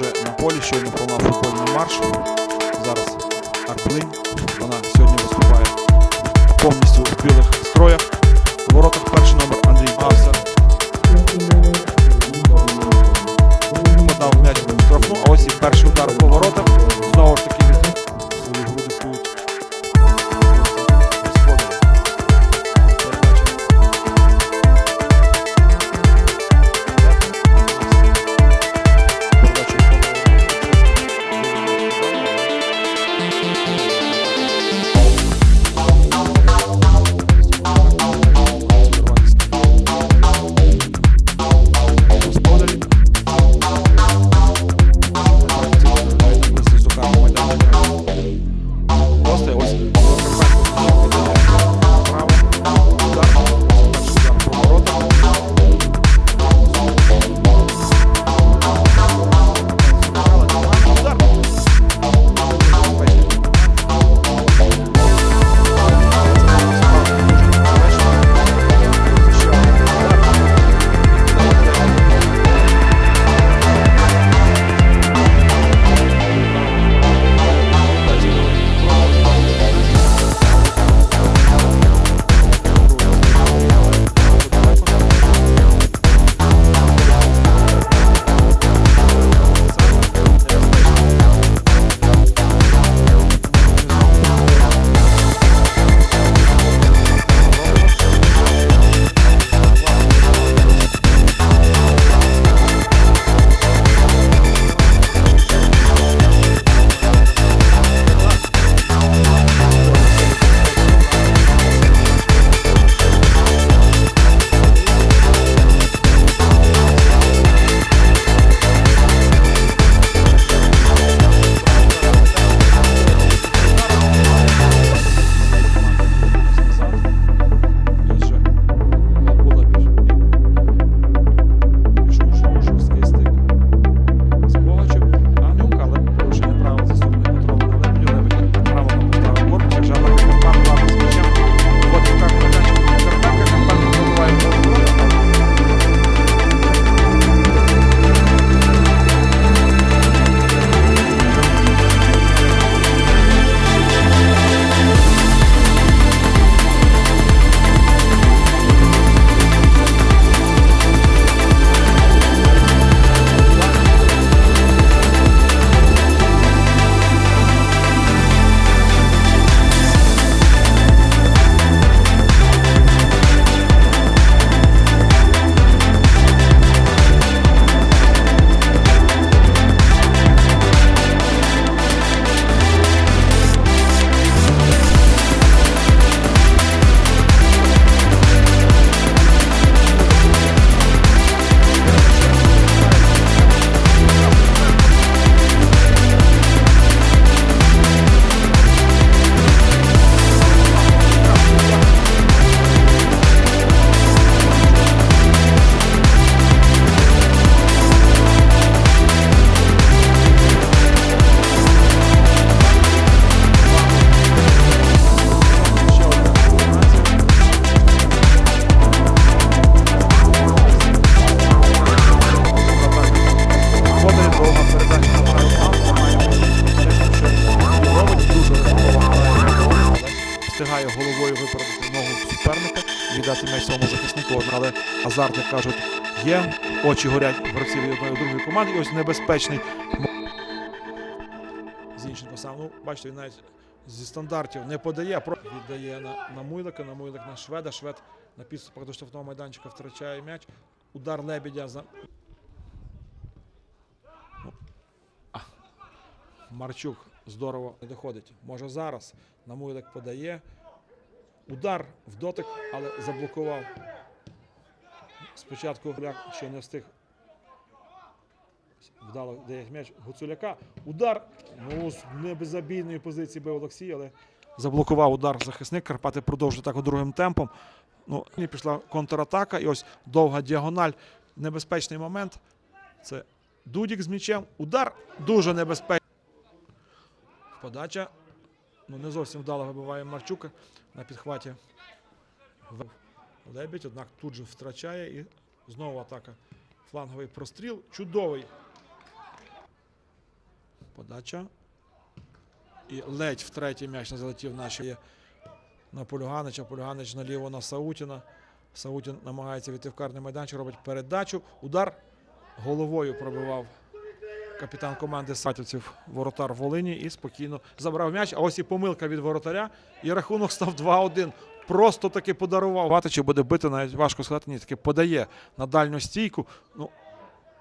вже на полі, щойно пролунав футбольний марш. Зараз Арблин. Вона сьогодні виступає повністю в білих строях. в воротах віддати м'яч своєму захиснику, але азарт, як кажуть, є. Очі горять гравців і одної другої команди. І ось небезпечний. Зінченко сам, ну, бачите, він навіть зі стандартів не подає, віддає на, на Муйлика, на Муйлик на Шведа. Швед на підступах до штрафного майданчика втрачає м'яч. Удар Лебедя за Марчук здорово не доходить. Може зараз. Намуйлик подає. Удар в дотик, але заблокував. Спочатку Гуляк ще не встиг. Вдало дає м'яч Гуцуляка. Удар. Ну, з небезобійної позиції бив Олексій, але заблокував удар захисник. Карпати продовжують так другим темпом. Ну, пішла контратака. І ось довга діагональ. Небезпечний момент. Це Дудік з м'ячем. Удар дуже небезпечний. Подача. Ну, не зовсім вдало вибиває Марчука на підхваті. Лебідь, однак тут же втрачає і знову атака. Фланговий простріл. Чудовий. Подача. І ледь втретє м'яч не залетів наші на Полюганича. Полюганич наліво на Саутіна. Саутін намагається війти в карний майданчик, робить передачу. Удар головою пробивав капітан команди Сатівців воротар Волині і спокійно забрав м'яч. А ось і помилка від воротаря. І рахунок став 2-1. Просто таки подарував. Ватичі буде бити, навіть важко сказати, ні, таки подає на дальню стійку. Ну,